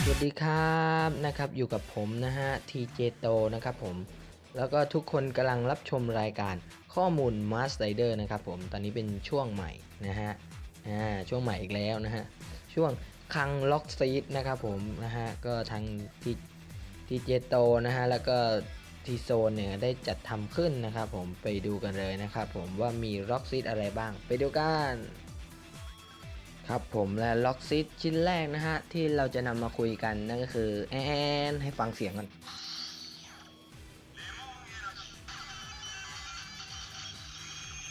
สวัสดีครับนะครับอยู่กับผมนะฮะทีเจโตนะครับผมแล้วก็ทุกคนกำลังรับชมรายการข้อมูล m a s t r i d e r นะครับผมตอนนี้เป็นช่วงใหม่นะฮะอ่าช่วงใหม่อีกแล้วนะฮะช่วงคังล็อกซีดนะครับผมนะฮะก็ทางทีทีเจโตนะฮะแล้วก็ทีโซนเนี่ยได้จัดทำขึ้นนะครับผมไปดูกันเลยนะครับผมว่ามีล็อกซีดอะไรบ้าง ไปดูกัน ครับผมและล็อกซิตชิ้นแรกนะฮะ ที่เราจะนำมาคุยกันนั่นก็คือแอนให้ฟังเสียงกัน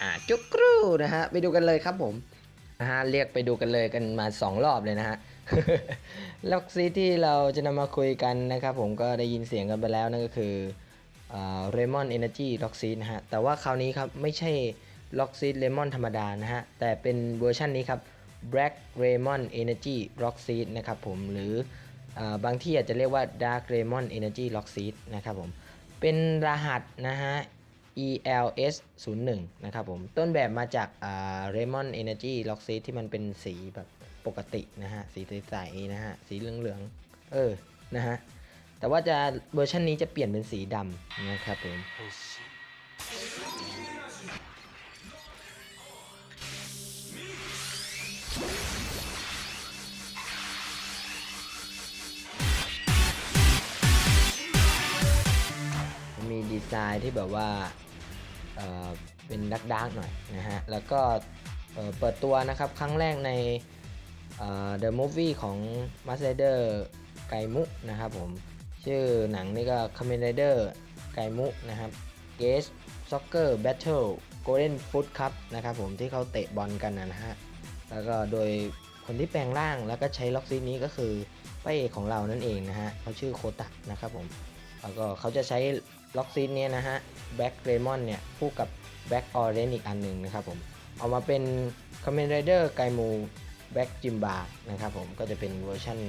อ่าจุกกรูนะฮะ ไปดูกันเลยครับผมนะฮะเรียกไปดูกันเลยกันมา 2 รอบเลยนะฮะล็อกซิตที่เราจะนำมาคุยกันนะครับผมก็ได้ยินเสียงกันไปแล้วนั่นก็คือเรมอนเอเนจีล็อกซิตนะฮะ แต่ว่าคราวนี้ครับไม่ใช่ล็อกซิตเลมอนธรรมดานะฮะ แต่เป็นเวอร์ชันนี้ครับ Black Raymond Energy Rock Seed นะครับผมหรืออบางที่อาจจะเรียกว่า Dark Raymond Energy Rock Seed นะครับผมเป็นรหัสนะฮะ ELS 0 1นะครับผมต้นแบบมาจาก Raymond Energy Rock Seed ที่มันเป็นสีแบบปกตินะฮะสีใสๆนะฮะสีเหลืองๆเออนะฮะแต่ว่าจะเวอร์ชันนี้จะเปลี่ยนเป็นสีดำนะครับผม ไซน์ที่แบบว่าเเป็นดักดักหน่อยนะฮะ แล้วก็เเปิดตัวนะครับครั้งแรกใน The Movie ของ m a s t r i d e r ไกมุนะครับผม ชื่อหนังนี่ก็ Kamen Rider ไกมุนะครับ g a s Soccer Battle Golden Foot Cup นะครับผมที่เขาเตะบอลกันนะฮะ แล้วก็โดยคนที่แปลงร่างแล้วก็ใช้ล็อกซีนี้ก็คือพระเอกของเรานั่นเองนะฮะเขาชื่อโคตะนะครับผม แล้วก็เขาจะใช้ล็อกซีนเนี่ยนะฮะแบ็กเรมอนเนี่ยคู่กับแบ็กออเรนอีกอันหนึ่งนะครับผมเอามาเป็นคอมเมนไรเดอร์ไกมูแบ็กจิมบานะครับผมก็จะเป็นเวอร์ชัน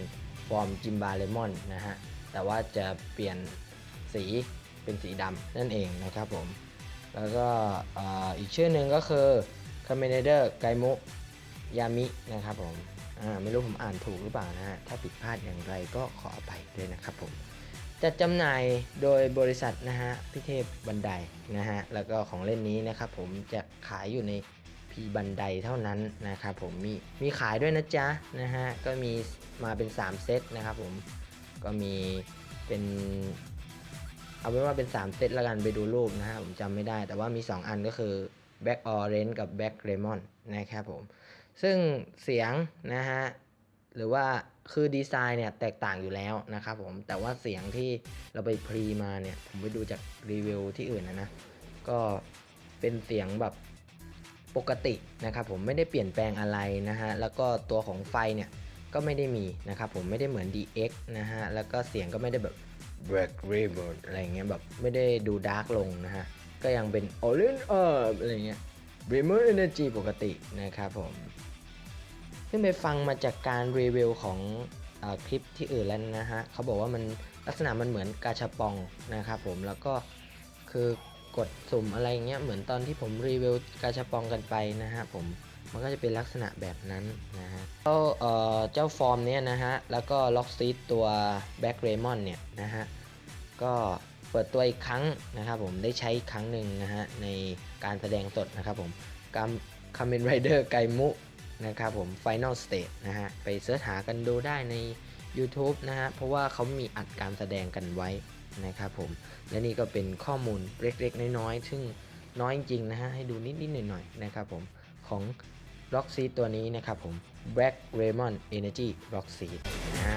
ฟอร์มจิมบาเลมอนนะฮะแต่ว่าจะเปลี่ยนสีเป็นสีดำนั่นเองนะครับผมแล้วก็อีกชื่อหนึ่งก็คือคอมเมนไรเดอร์ไกมุยามินะครับผมไม่รู้ผมอ่านถูกหรือเปล่านะฮะถ้าผิดพลาดอย่างไรก็ขออภัยด้วยนะครับผม จัดจำหน่ายโดยบริษัทนะฮะพิเทพบันไดนะฮะแล้วก็ของเล่นนี้นะครับผมจะขายอยู่ในพีบันไดเท่านั้นนะครับผมมีมีขายด้วยนะจ๊ะนะฮะก็มีมาเป็น 3 เซตนะครับผมก็มีเป็นเอาเป็นว่าเป็น 3 เซตละกันไปดูรูปนะฮะผมจำไม่ได้ แต่ว่ามี 2 อันก็คือ Black Orange กับ Black Lemon นะครับผม ซึ่งเสียงนะฮะ หรือว่าคือดีไซน์เนี่ยแตกต่างอยู่แล้วนะครับผมแต่ว่าเสียงที่เราไปพรีมาเนี่ยผมไปดูจากรีวิวที่อื่นนะนะก็เป็นเสียงแบบปกตินะครับผมไม่ได้เปลี่ยนแปลงอะไรนะฮะแล้วก็ตัวของไฟเนี่ยก็ไม่ได้มีนะครับผมไม่ได้เหมือน DX นะฮะแล้วก็เสียงก็ไม่ได้แบบ Black River อะไรเงี้ยแบบไม่ได้ดูดาร์กลงนะฮะก็ยังเป็น Orange Herb อะไรเงี้ย Dreamer Energy ปกตินะครับผม ซึ่งไปฟังมาจากการรีวิวของอคลิปที่อื่นแล้วนะฮะเขาบอกว่ามันลักษณะมันเหมือนกาชาปองนะครับผมแล้วก็คือกดสุ่มอะไรเงี้ยเหมือนตอนที่ผมรีวิวกาชาปองกันไปนะฮะผมมันก็จะเป็นลักษณะแบบนั้นนะฮะเจ้าเอ่อเจ้าฟอร์มเนี้ยนะฮะแล้วก็ล็อกซีดตัวแบ็กเรมอนเนี่ยนะฮะก็เปิดตัวอีกครั้งนะครับผมได้ใช้ครั้งหนึ่งนะฮะในการแสดงสดนะครับผมกามคาเมนไรเดอร์ไกมุ นะครับผม Final Stage นะฮะ ไปเสิร์ชหากันดูได้ใน YouTube นะฮะ เพราะว่าเขามีอัดการแสดงกันไว้นะครับผม และนี่ก็เป็นข้อมูลเล็กๆ น้อยๆ ซึ่งน้อยจริงๆนะฮะ ให้ดูนิดๆ หน่อยๆ นะครับผมของ Rock Seed ตัวนี้นะครับผม Black Raymond Energy Rock Seed อ่า